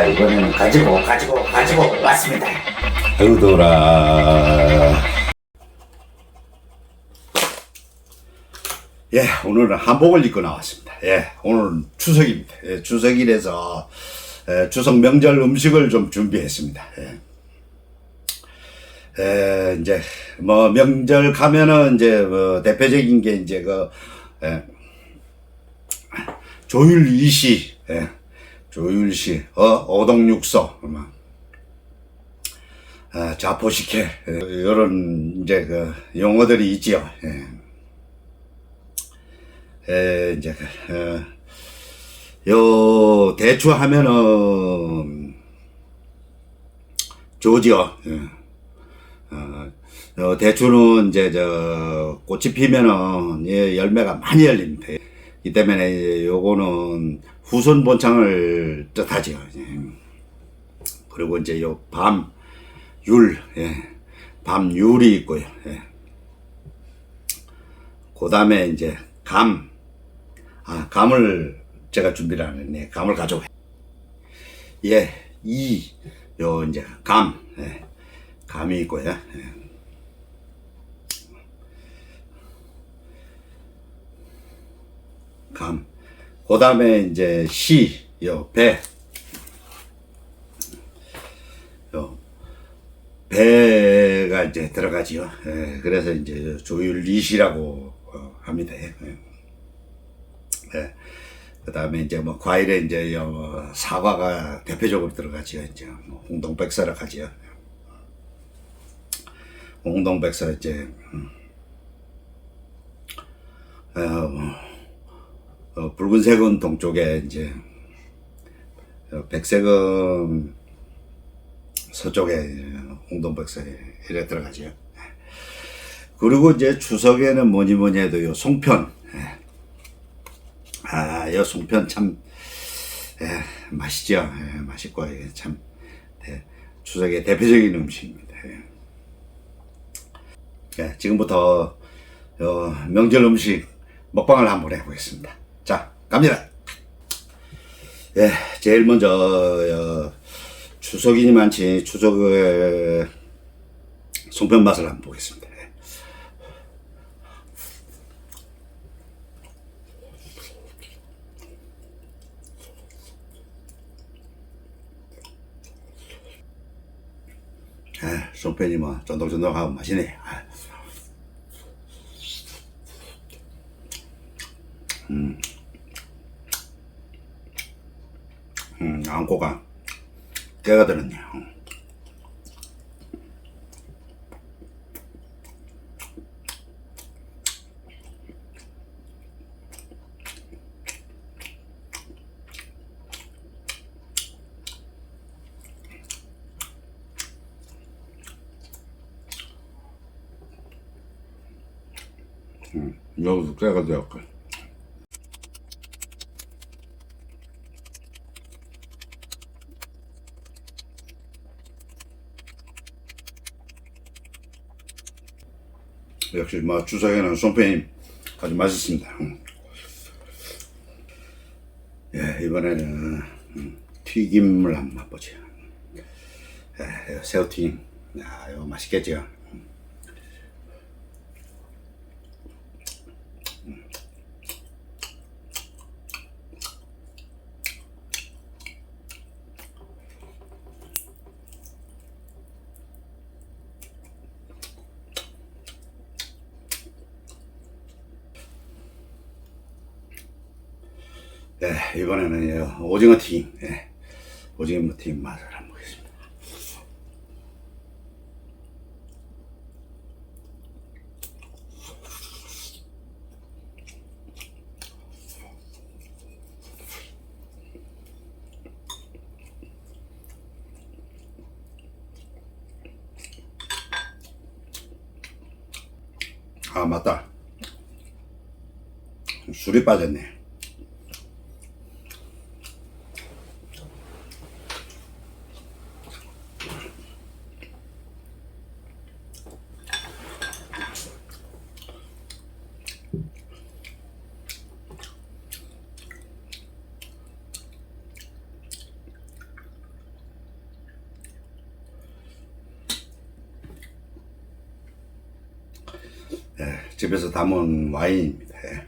자, 이번에는 가지고, 가지고, 가지고 왔습니다. 더라 예 오늘은 한복을 입고 나왔습니다 예 오늘은 추석입니다 예, 추석이라서 예, 추석 명절 음식을 좀 준비했습니다 예. 예, 이제 뭐 명절 가면은 이제 뭐 대표적인 게 이제 그 예, 조율 이시 예, 조율시 어뭐 아, 자포식해 이런 이제 그 용어들이 있지요. 예. 에, 이제 그, 어, 요 대추 하면은 좋지요. 예. 어, 요 대추는 이제 저 꽃이 피면은 예, 열매가 많이 열립니다. 이 때문에 요거는 후손 본창을 뜻하지요. 예. 그리고 이제 요 밤 율, 예. 밤 율이 있고요. 예. 그 다음에 이제 감, 아, 감을 제가 준비를 안 했네. 감을 가져가. 예, 이, 요, 이제 감, 예. 감이 있고요. 예. 감. 그 다음에 이제 시, 요, 배. 요, 배가 이제 들어가지요. 예, 그래서 이제 조율리시라고 어, 합니다. 예. 예. 그 다음에 이제 뭐 과일에 이제 요뭐 사과가 대표적으로 들어가지요. 이제 뭐 홍동백사라 하지요. 홍동백사 이제 음. 어, 뭐, 어, 붉은색은 동쪽에 이제 어, 백색은 서쪽에 홍동백사에 이래 들어가죠. 그리고 이제 추석에는 뭐니 뭐니 해도 요 송편. 예. 아, 요 송편 참, 예, 맛있죠. 예, 맛있고, 이게 참, 대- 추석의 대표적인 음식입니다. 예. 예, 지금부터, 요 명절 음식 먹방을 한번 해보겠습니다. 자, 갑니다. 예, 제일 먼저, 어, 추석이니만치 추석의 송편 맛을 한번 보겠습니다. 예. 아, 송편이 뭐 쫀득쫀득하고 맛이네. 아. 음, 안고가 깨가 들었네요. 음, 여기서 깨가 되었고. 역시 뭐 추석에는 송편이 아주 맛있습니다. 음. 예, 이번에는 음, 튀김을 한번 맛보죠. 예, 이거 새우튀김. 야, 이거 맛있겠죠. 이번에는 예, 오징어 튀김. 예, 오징어 튀김 맛을 한번 보겠습니다. 아, 맞다. 술이 빠졌네. 집에서 담은 와인입니다. 예.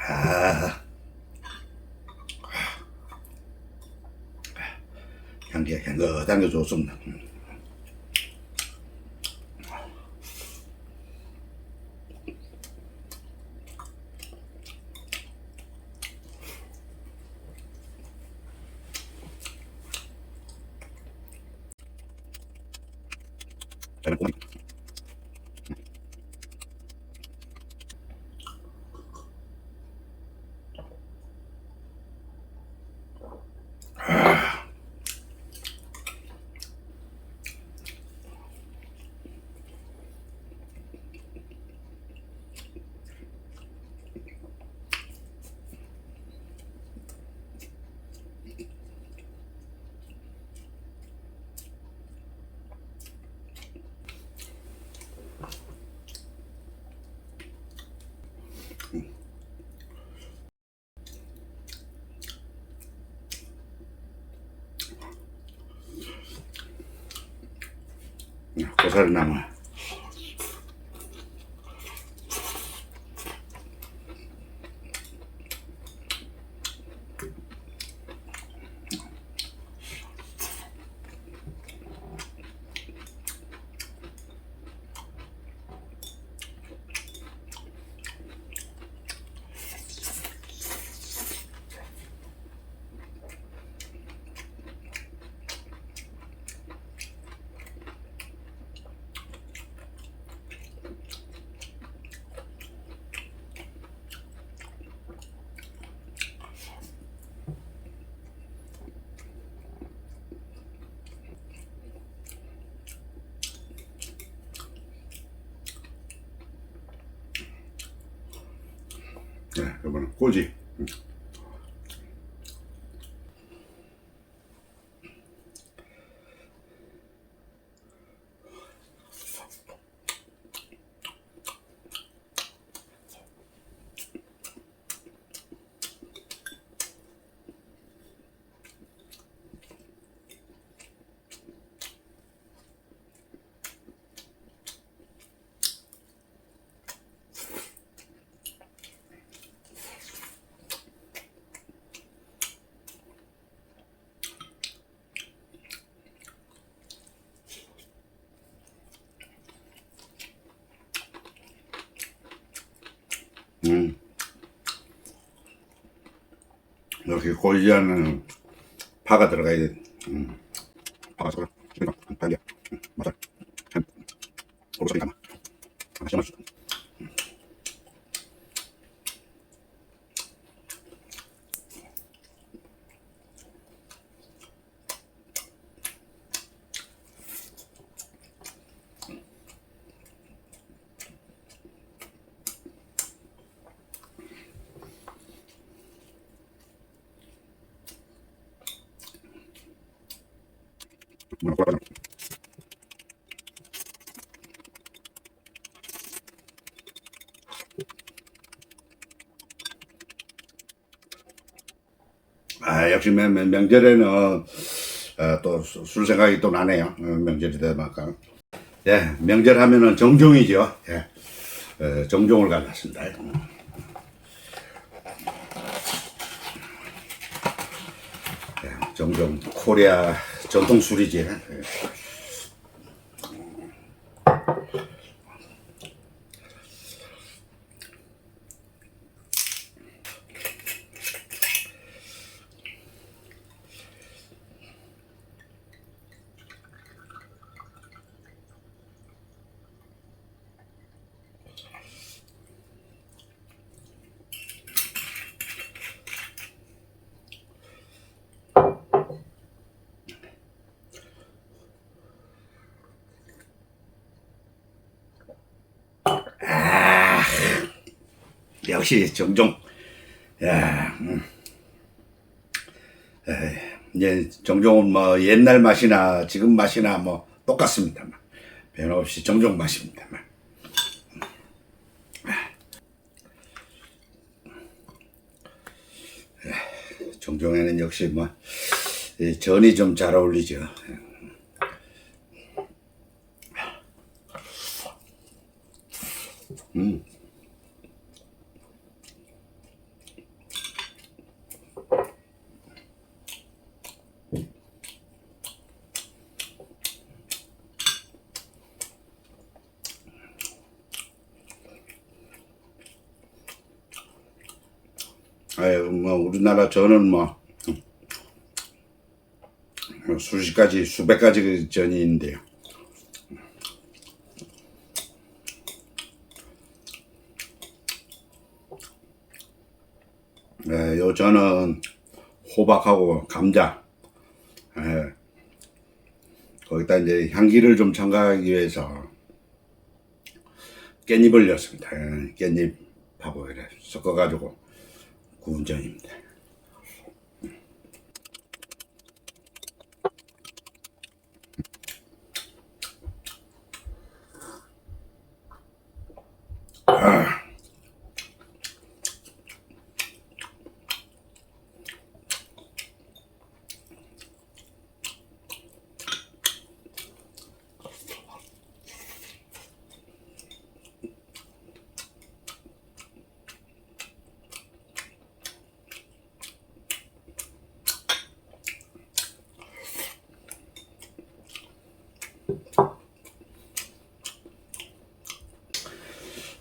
아, 향기가 향긋한 게 좋습니다. 고사리 나무. 네, 고이지 않은 파가 들어가야 돼. 음. 파가 들어가. 그러니까 빨리야. 음, 맞아. 참. 오르소리 담아. 아, 시원하지. 뭐라 뭐라 아 역시 명, 명- 명절에는 어, 또술 생각이 또 나네요. 어, 명절이 되니까. 예, 명절 하면은 정종이죠. 예, 어, 정종을 갈랐습니다. 예, 정종 코리아 전통 술이지. 예. 역시 정종. 야, 음. 에이, 이제 정종은 뭐 옛날 맛이나 지금 맛이나 뭐 똑같습니다만 변함없이 정종 맛입니다만. 정종에는 역시 뭐이 전이 좀 잘 어울리죠. 음. 아유, 뭐, 우리나라 전은 뭐, 뭐 수십 가지, 수백 가지 그 전이 있는데요. 예, 요 전은 호박하고 감자, 예, 거기다 이제 향기를 좀 첨가하기 위해서 깻잎을 넣습니다. 예, 깻잎하고 이래 섞어가지고 구운 전입니다.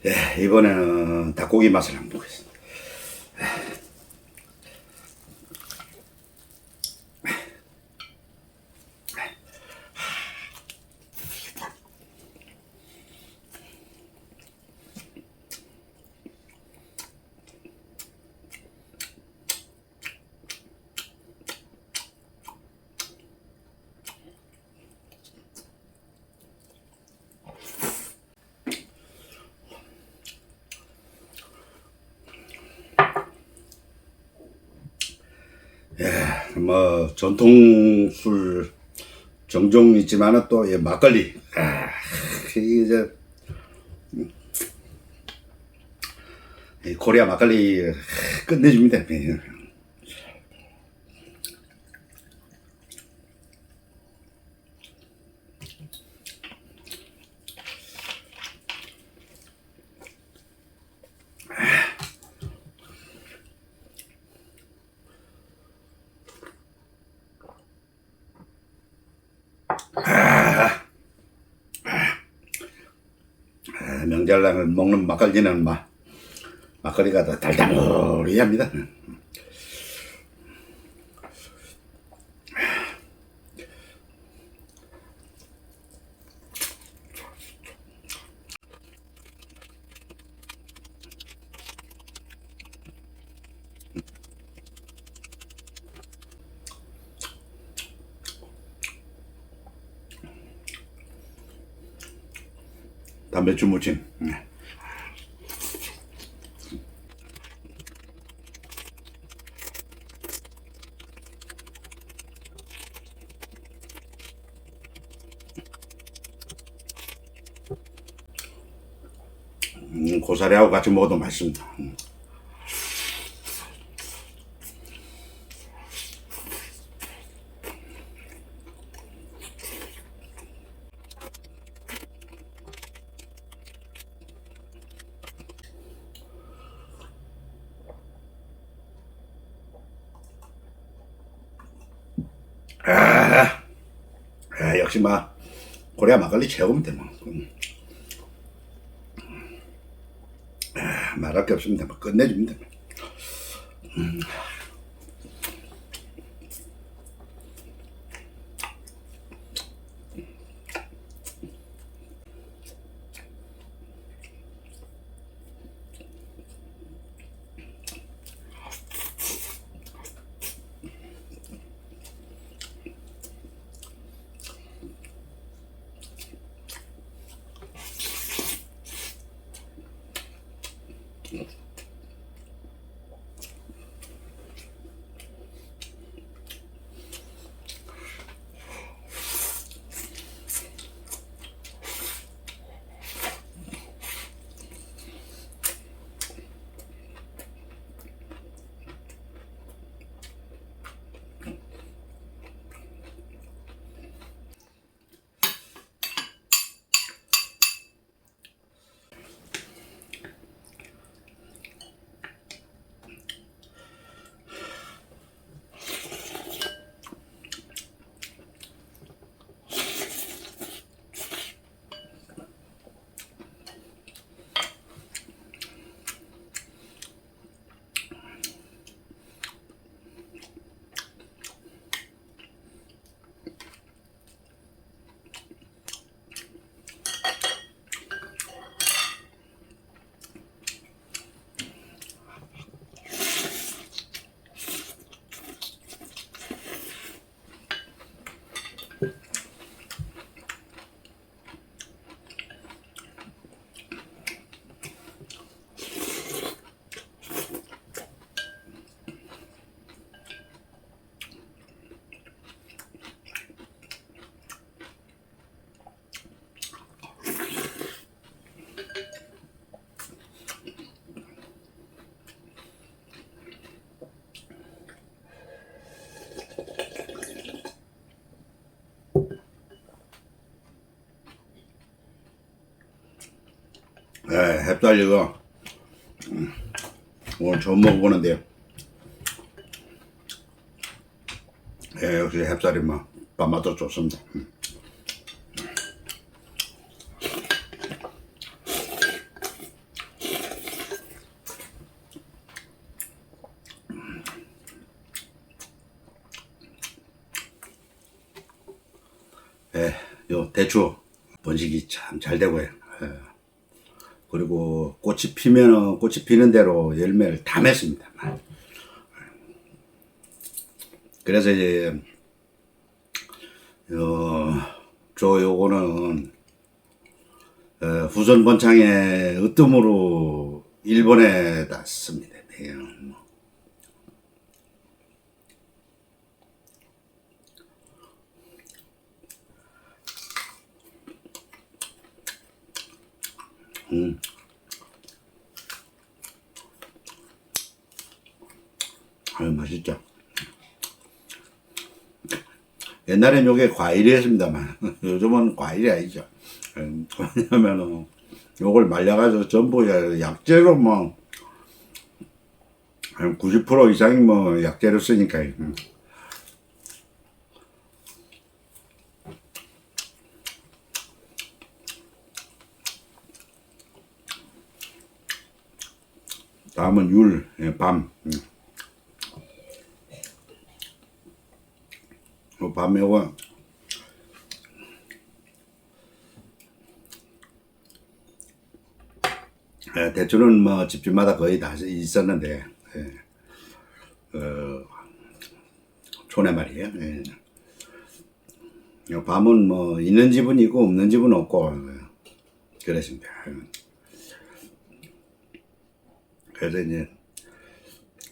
예, 이번에는 닭고기 맛을 한번 보겠습니다. 뭐 전통 술 정종 있지만은 또 예, 막걸리 아, 이제 코리아 막걸리 아, 끝내줍니다. 먹는 막걸리는 막 막걸리가 더 달달하합니다. 담배주 무침. 네. 음, 고사리하고 같이 먹어도 맛있습니다. 음. 아, 역시 막 코리아 막걸리 최고입니다. 뭐. 음. 아, 말할 게 없습니다. 뭐 끝내줍니다. 음. 햅쌀 이거 음, 오늘 처음 먹어보는데요. 예, 역시 햅쌀이 막 밥맛도 좋습니다. 음. 예, 요 대추 번식이 참 잘 되고요. 꽃이 피면은 꽃이 피는 대로 열매를 다 맺습니다. 그래서 이제 어, 저 요거는 어, 후손 번창의 으뜸으로 일본에 땄습니다. 네. 음. 아유 맛있죠. 옛날엔 요게 과일이었습니다만 요즘은 과일이 아니죠. 음, 왜냐면은 요걸 말려가지고 전부 야- 약재로 뭐, 한90% 이상이 뭐 약재로 쓰니까. 음. 다음은 율, 예, 밤. 음. 요 밤에 와 예, 대추는 뭐 집집마다 거의 다 있었는데 예. 어, 촌에 말이에요. 예. 요 밤은 뭐 있는 집은 있고 없는 집은 없고 예. 그랬습니다. 예. 그래서 이제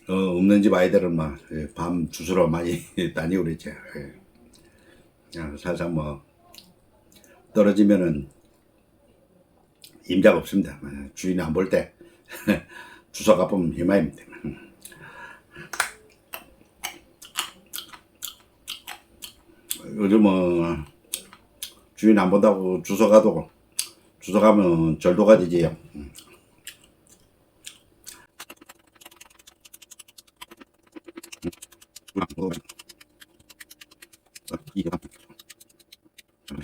어, 없는 집 아이들은 막 밤 주스러 많이 다니고 그랬죠. 예. 그냥 살짝 뭐 떨어지면은 임자가 없습니다. 예, 주인이 안 볼 때 주워 가보면 희망입니다. 요즘은 주인 안 본다고 주워 가도 주워 가면 절도가 되지요. 我啊一级棒什么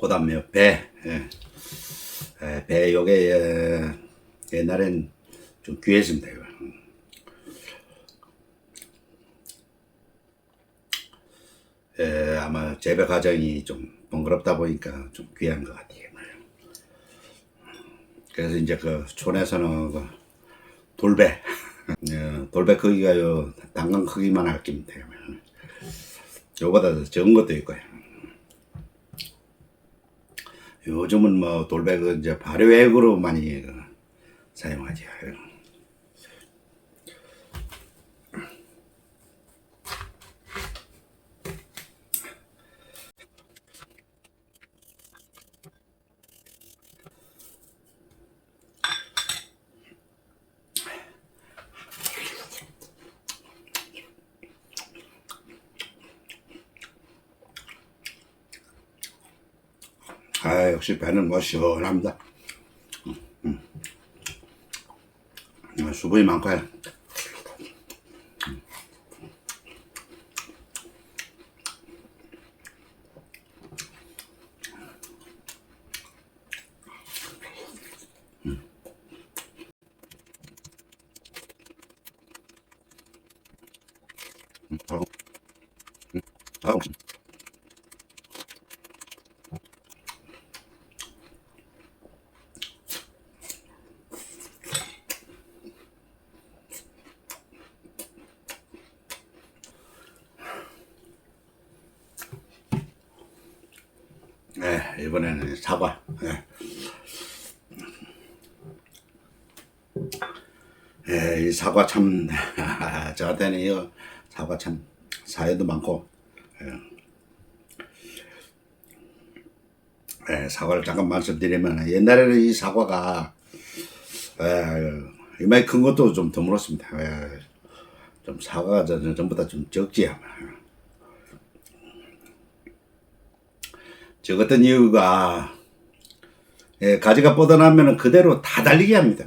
그 다음에 배, 예. 예, 배 요게 예, 옛날엔 좀 귀했습니다. 이거. 예, 아마 재배 과정이 좀 번거롭다 보니까 좀 귀한 것 같아요. 그래서 이제 그 촌에서는 그 돌배, 예, 돌배 크기가 요 단강 크기만 할 겁니다. 요보다 더 적은 것도 있고요. 요즘은 뭐 돌백은 이제 발효액으로 많이 그 사용하죠. 아 역시 배는 뭐 시원합니다. 음, 음. 아, 수분이 많고요. 음. 음, 바로. 네, 이번에는 사과. 네. 예, 이 사과 참 저한테는 이거 사과 참 사연도 많고 예. 예, 사과를 잠깐 말씀드리면 옛날에는 이 사과가 예, 이마에 큰 것도 좀 드물었습니다. 예, 좀 사과가 저- 저- 전부 다좀 적지야. 적었던 이유가 예, 가지가 뻗어나면 그대로 다 달리게 합니다.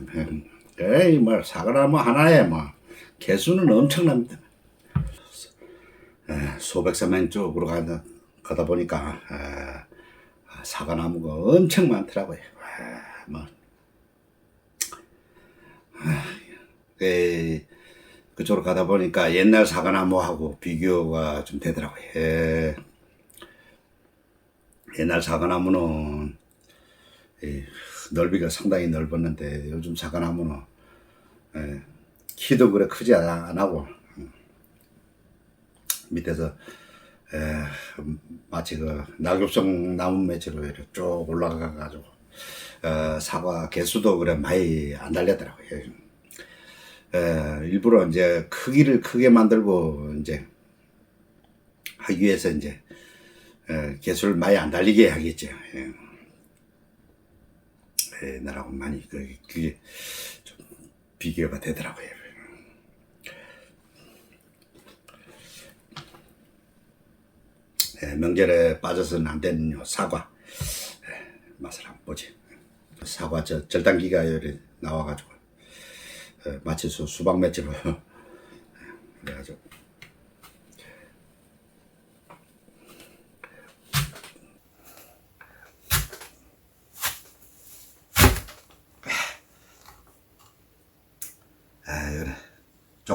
예, 에이, 뭐, 사과나무 하나에 뭐, 개수는 엄청납니다. 예, 소백사면 쪽으로 가다, 가다 보니까, 예, 아, 사과나무가 엄청 많더라고요. 와, 뭐, 아, 예, 그쪽으로 가다 보니까 옛날 사과나무하고 비교가 좀 되더라고요. 예, 옛날 사과나무는 이 넓이가 상당히 넓었는데 요즘 사과나무는 예, 키도 그래 크지 안- 안 하고 음, 밑에서 에, 마치 그 낙엽성 나무 매치로 이렇게 쭉 올라가 가지고 어, 사과 개수도 그래 많이 안 달렸더라고요. 에, 일부러 이제 크기를 크게 만들고 이제 하기 위해서 이제 에, 개수를 많이 안 달리게 하겠죠. 예. 옛날하고 많이 그- 그게 좀 비교가 되더라고요. 예, 명절에 빠져서는 안 되는 요 사과 예, 맛을 한번 보지. 사과 저 절단기가 여기 나와가지고 예, 마치 수, 수박 맷집으로 그래가지고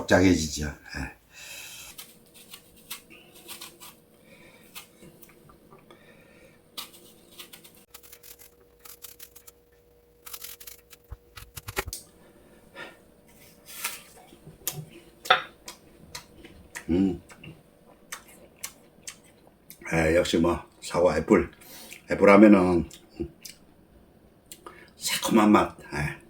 쪽짝해지죠. 예. 음. 에, 역시 뭐 사과 애플 애플 하면은 음, 새콤한 맛 에.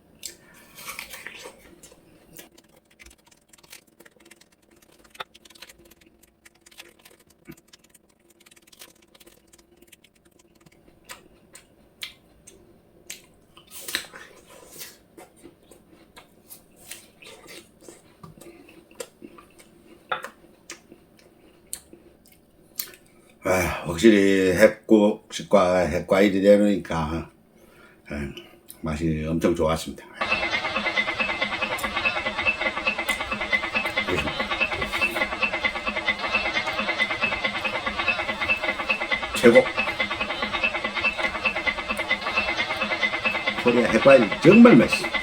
아, 확실히 핵곡식과 핵과일이 되니까 에, 맛이 엄청 좋았습니다. 최고. 코리아 핵과일 정말 맛있어.